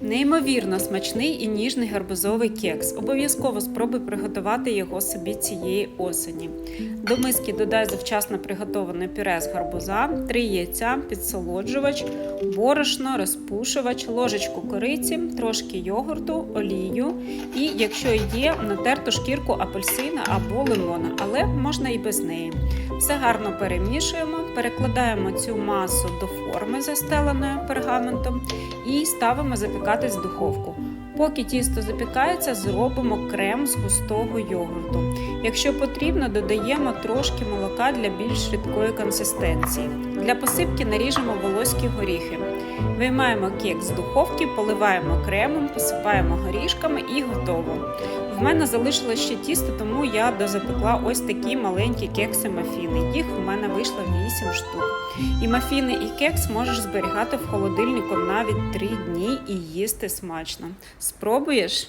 Неймовірно смачний і ніжний гарбузовий кекс. Обов'язково спробуй приготувати його собі цієї осені. До миски додай завчасно приготоване пюре з гарбуза, 3 яйця, підсолоджувач, борошно, розпушувач, ложечку кориці, трошки йогурту, олію і, якщо є, натерту шкірку апельсина або лимона, але можна і без неї. Все гарно перемішуємо, перекладаємо цю масу до форми, застеленої пергаментом, і ставимо запікатись в духовку. Поки тісто запікається, зробимо крем з густого йогурту. Якщо потрібно, додаємо трошки молока для більш рідкої консистенції. Для посипки наріжемо волоські горіхи. Виймаємо кекс з духовки, поливаємо кремом, посипаємо горішками і готово. В мене залишилось ще тісто, тому я дозапекла ось такі маленькі кекси мафіни. Їх в мене вийшло 8 штук. І мафіни, і кекс можеш зберігати в холодильнику навіть 3 дні і їсти смачно. Спробуєш?